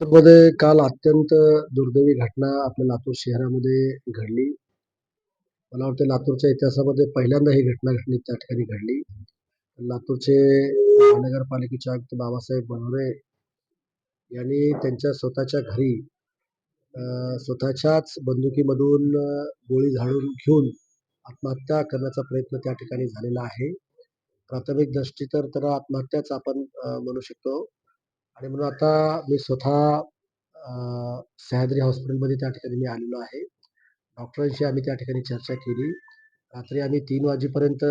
मध्ये काल अत्यंत दुर्दैवी घटना आपल्या लातूर शहरामध्ये घडली. मला वाटतं लातूरच्या इतिहासामध्ये पहिल्यांदा ही घटना घडली त्या ठिकाणी घडली. लातूरचे महानगरपालिकेचे आयुक्त बाबासाहेब बनवरे यांनी त्यांच्या स्वतःच्या घरी स्वतःच्याच बंदुकीमधून गोळी झाडून घेऊन आत्महत्या करण्याचा प्रयत्न त्या ठिकाणी झालेला आहे. प्राथमिक दृष्टी तर त्याला आत्महत्याच आपण म्हणू शकतो. आणि म्हणून आता मी स्वतः सह्याद्री हॉस्पिटलमध्ये त्या ठिकाणी मी आलेलो आहे. डॉक्टरांशी आम्ही त्या ठिकाणी चर्चा केली. रात्री आम्ही तीन वाजेपर्यंत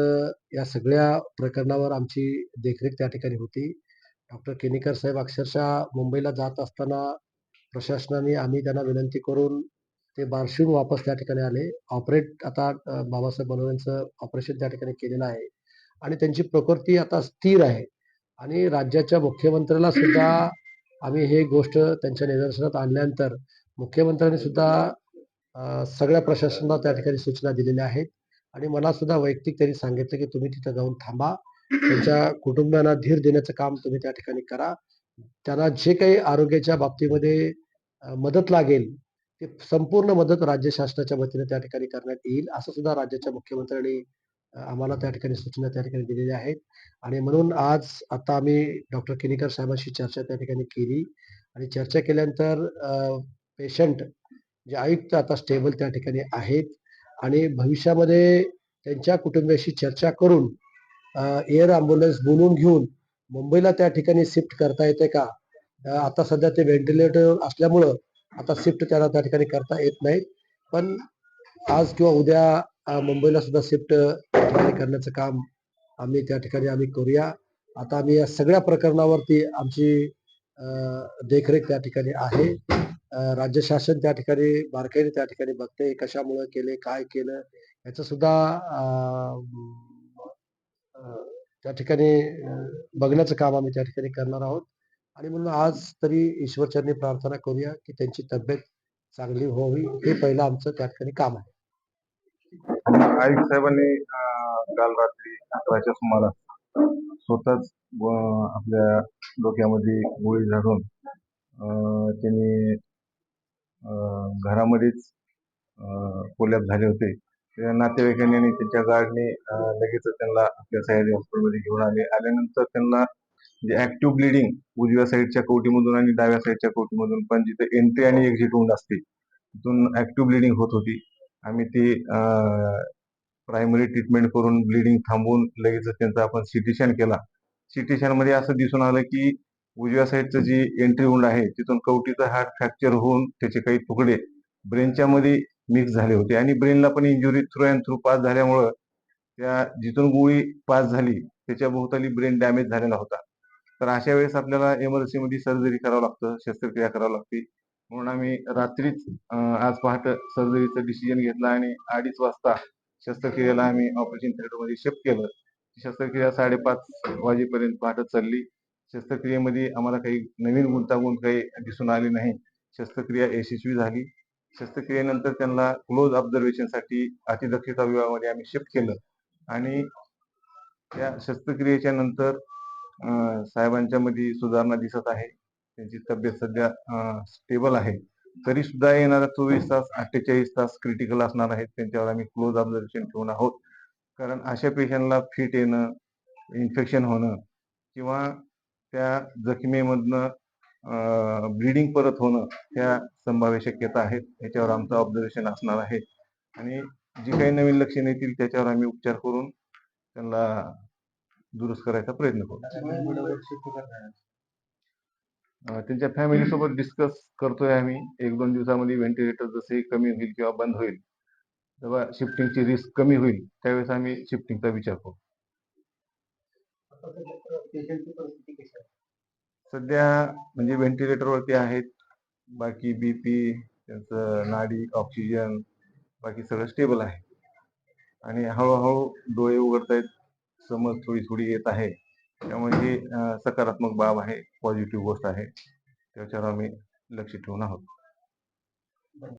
या सगळ्या प्रकरणावर आमची देखरेख त्या ठिकाणी होती. डॉक्टर केनेकर साहेब अक्षरशः मुंबईला जात असताना प्रशासनाने आम्ही त्यांना विनंती करून ते बार्शीहून वापस त्या ठिकाणी आले. ऑपरेट आता बाबासाहेब बनवण्याचं ऑपरेशन त्या ठिकाणी केलेलं आहे. आणि त्यांची प्रकृती आता स्थिर आहे. आणि राज्याच्या मुख्यमंत्र्याला सुद्धा आम्ही हे गोष्ट त्यांच्या निदर्शनात आणल्यानंतर मुख्यमंत्र्यांनी सुद्धा सगळ्या प्रशासनाला त्या ठिकाणी सूचना दिलेल्या आहेत. आणि मला सुद्धा वैयक्तिक त्यांनी सांगितलं की तुम्ही तिथं जाऊन थांबा. त्यांच्या कुटुंबियांना धीर देण्याचं काम तुम्ही त्या ठिकाणी करा. त्यांना जे काही आरोग्याच्या बाबतीमध्ये मदत लागेल ते संपूर्ण मदत राज्य शासनाच्या वतीने त्या ठिकाणी करण्यात येईल असं सुद्धा राज्याच्या मुख्यमंत्र्यांनी आम्हाला त्या ठिकाणी सूचना त्या ठिकाणी दिलेल्या आहेत. आणि म्हणून आज आता आम्ही डॉक्टर किनीकर साहेबांशी चर्चा त्या ठिकाणी केली. आणि चर्चा केल्यानंतर पेशंट जे आयुक्त आता स्टेबल त्या ठिकाणी आहेत. आणि भविष्यामध्ये त्यांच्या कुटुंबियाशी चर्चा करून एअर ॲम्ब्युलन्स बोलवून घेऊन मुंबईला त्या ठिकाणी शिफ्ट करता येते का? आता सध्या ते व्हेंटिलेटर असल्यामुळं आता शिफ्ट त्याला त्या ठिकाणी करता येत नाही पण आज किंवा उद्या मुंबईला सुद्धा शिफ्ट करण्याचं काम आम्ही त्या ठिकाणी आम्ही करूया. आता आम्ही या सगळ्या प्रकरणावरती आमची देखरेख त्या ठिकाणी आहे. राज्य शासन त्या ठिकाणी बारकाईने त्या ठिकाणी बघते कशामुळे केले काय केलं याचं सुद्धा त्या ठिकाणी बघण्याचं काम आम्ही त्या ठिकाणी करणार आहोत. आणि म्हणून आज तरी ईश्वरचरणी प्रार्थना करूया की त्यांची तब्येत चांगली व्हावी हे पहिलं आमचं त्या ठिकाणी काम आहे. आयुक्त साहेबांनी काल रात्री अकराच्या सुमारास स्वतःच आपल्या डोक्यामध्ये गोळी झाडून त्यांनी घरामध्येच कोलॅप झाले होते. त्या नातेवाईकांनी आणि त्यांच्या गार्डने लगेच त्यांना आपल्या सह्याद्री हॉस्पिटलमध्ये घेऊन आले. आल्यानंतर त्यांना जे ऍक्टिव्ह ब्लिडिंग उजव्या साईडच्या कोटीमधून आणि डाव्या साईडच्या कोटीमधून पण जिथे एंट्री आणि एक्झिट होऊन असते तिथून ऍक्टिव्ह ब्लिडिंग होत होती. आम्ही ती प्रायमरी ट्रीटमेंट करून ब्लिडिंग थांबवून लगेच त्यांचा आपण सिटीशन केला. सिटीशनमध्ये असं दिसून आलं की उजव्या साईडचं जी एंट्री उंड आहे तिथून कवटीचा हार्ट फ्रॅक्चर होऊन त्याचे काही तुकडे ब्रेनच्या मध्ये मिक्स झाले होते. आणि ब्रेनला पण injury through and through pass झाल्यामुळं त्या जिथून गोळी पास झाली त्याच्या भोवताली ब्रेन डॅमेज झालेला होता. तर अशा वेळेस आपल्याला emergency सर्जरी करावं लागतं शस्त्रक्रिया करावी लागते. म्हणून आम्ही रात्रीच आज पहाटे सर्जरीचा डिसिजन घेतला आणि अडीच वाजता शस्त्रक्रियेला आम्ही ऑपरेशन थिएटरमध्ये शिफ्ट केलं. शस्त्रक्रिया साडेपाच वाजेपर्यंत पहाटे चालली. शस्त्रक्रियेमध्ये आम्हाला काही नवीन गुंतागुंत काही दिसून आली नाही. शस्त्रक्रिया यशस्वी झाली. शस्त्रक्रियेनंतर त्यांना क्लोज ऑब्झर्वेशनसाठी अतिदक्षता विभागामध्ये आम्ही शिफ्ट केलं. आणि त्या शस्त्रक्रियेच्या नंतर साहेबांच्या मध्ये सुधारणा दिसत आहे. त्यांची तब्येत सध्या स्टेबल आहे. तरी सुद्धा येणारा चोवीस तास अठ्ठेचाळीस तास क्रिटिकल असणार आहेत. त्यांच्यावर आम्ही क्लोज ऑब्झर्वेशन ठेवून आहोत. कारण अशा पेशंटला फिट येणं इन्फेक्शन होणं किंवा त्या जखमेमधनं ब्लिडिंग परत होणं ह्या संभाव्य शक्यता आहेत. याच्यावर आमचं ऑब्झर्वेशन असणार आहे. आणि जी काही नवीन लक्षणे येतील त्याच्यावर आम्ही उपचार करून त्यांना दुरुस्त करायचा प्रयत्न करू. त्यांच्या फॅमिली सोबत डिस्कस करतोय आम्ही. एक दोन दिवसामध्ये व्हेंटिलेटर जसे कमी होईल किंवा बंद होईल तेव्हा शिफ्टिंगची रिस्क कमी होईल त्यावेळेस आम्ही शिफ्टिंगचा विचार करू. सध्या म्हणजे व्हेंटिलेटर वरती आहेत. बाकी बीपी त्यांचं नाडी ऑक्सिजन बाकी सगळं स्टेबल आहे. आणि हळूहळू डोळे उघडतायत. समज थोडी थोडी येत आहे. त्यामुळे ही सकारात्मक बाब आहे पॉझिटिव्ह गोष्ट आहे. त्याच्यावर आम्ही लक्ष ठेवून आहोत.